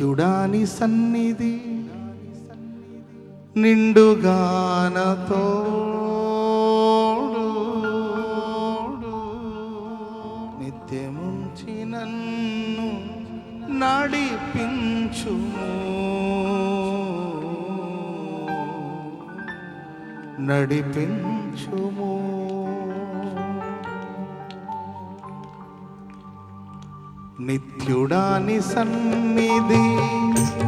నిత్యుడాని సన్నిధి నిండుగానతో నిత్యముంచి నన్ను నడిపించు. నడిపించు. నిత్యుడాని సన్నిధి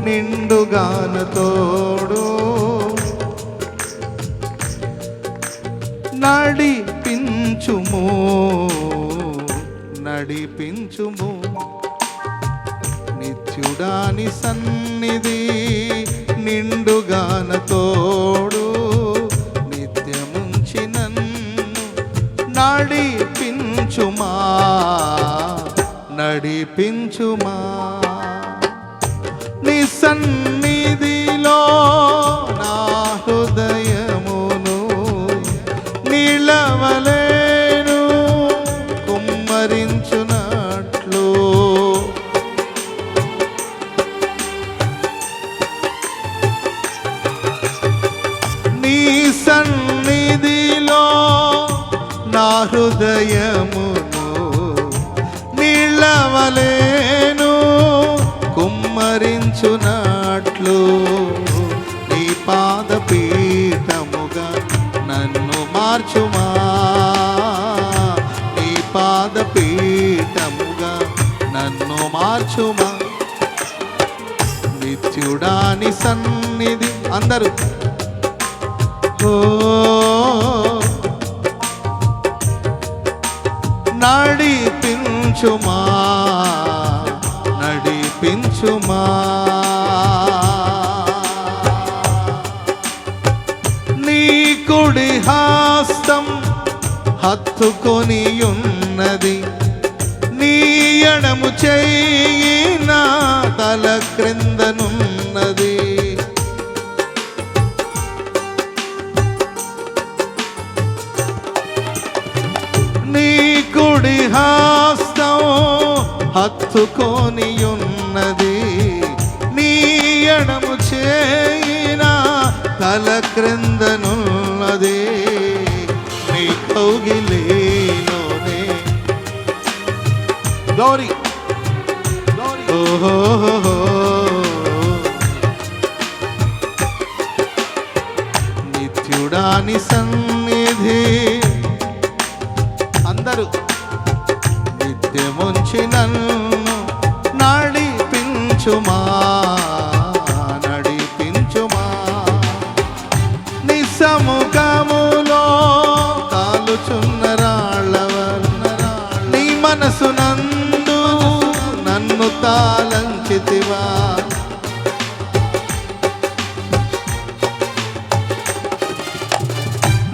నిండుగాన తోడు. నడిపించుము నడిపించుము. నిత్యుడాని సన్నిధి నిండుగాన తోడు. నిత్యముంచి నన్ను నడిపించుమా. నడిపించుమా? నీ సన్నిధిలో నా హృదయమును నీలవలేను కుమ్మరించునట్లు. నీ సన్నిధిలో నా హృదయమును నిలవలేను కుమ్మరించునట్లు. నీ పాదపీఠముగా నన్ను మార్చుమా. నీ పాదపీఠముగా నన్ను మార్చుమా. నిత్యుడాని సన్నిధి అందరూ. ఓ నడిపించుమా నడిపించుమా. నీ కుడి హాస్తం హత్తుకొని ఉన్నది నీ ఎడము చేయి నా తల క్రింద. హత్తుకొని ఉన్నది నీ ఎడము చేయిన తల క్రిందనున్నది. నీ కౌగిలేలోనే. గౌరీ. ఓహో నిత్యుడాని సన్నిధి. నడిపించుమా నడిపించుమా. నిస్సముఖములో తాలుచున్న రాళ్ళవన్న నీ మనసు నందు నన్ను తాళంచితివా.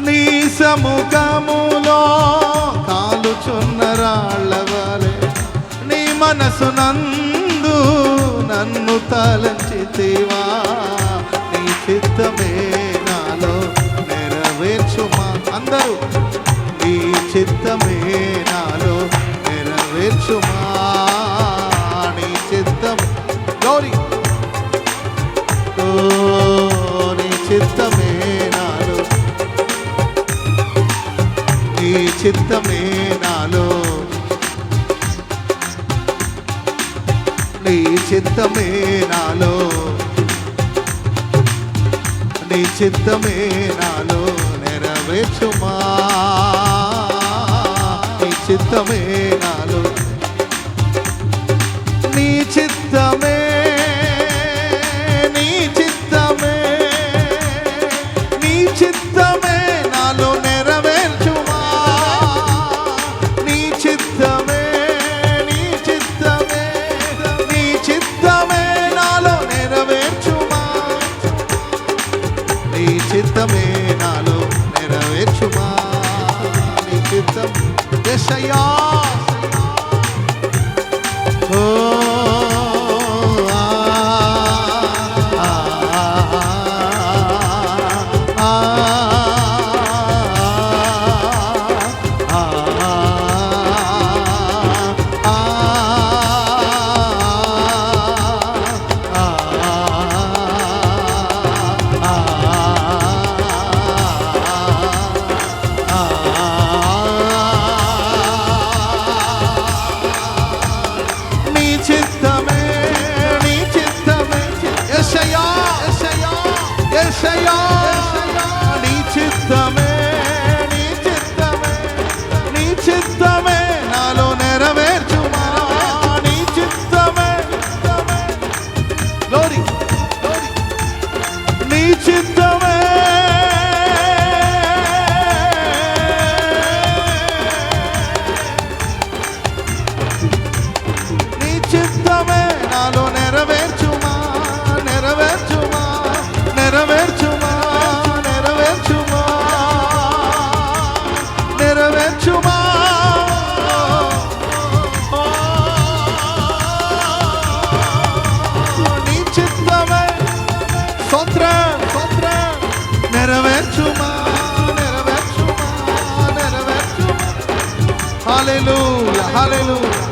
నీ సముఖములో కాలుచున్న రాళ్ళవరే నీ మనసు నందు నన్ను తలంచితివా నీ చిత్తమే నాలో నెరవేర్చుమా? అందరూ నీ చిత్తమే నాలో నెరవేర్చుమా? నీ చిత్తం గౌరీ. నీ చిత్తమే నాలో నీ చిత్తమే నీ చిత్తమే నాలో. నీ చిత్తమే నాలో నెరవేర్చుమా. నీ చిత్తమే నాలో. నీ చిత్తమే నెరవేర్చుమా నీ hallelujah, hallelujah.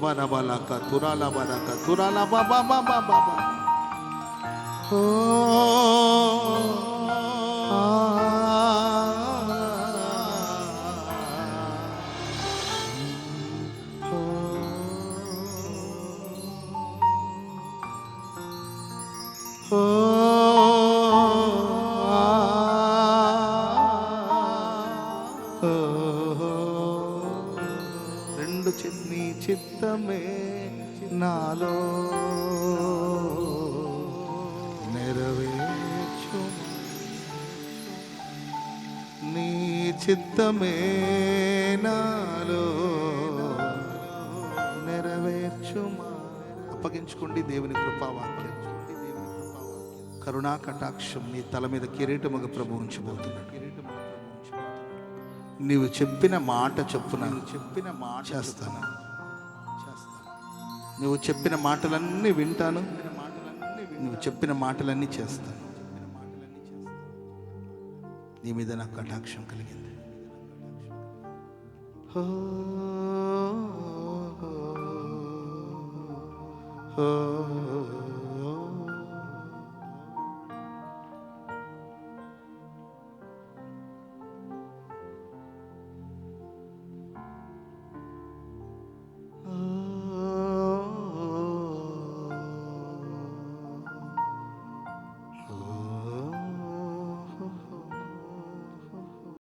bana balaka turala balaka turala baba baba baba. Oh. చిత్తమే నాలో. నెరవేర్చు. నీ చిత్తమే నాలో. నెరవేర్చుమా అప్పగించుకోండి దేవుని కృపావాక్యం. కరుణా కటాక్షం నీ తల మీద కిరీటముగా ప్రభు ఉంచబోతున్నాడు. నీవు చెప్పిన మాట చొప్పున చెప్పిన మాట చేస్తాను. నువ్వు చెప్పిన మాటలన్నీ వింటాను. నువ్వు చెప్పిన మాటలన్నీ చేస్తాను. నీ మీద నాకు కటాక్షం కలిగింది. హో హో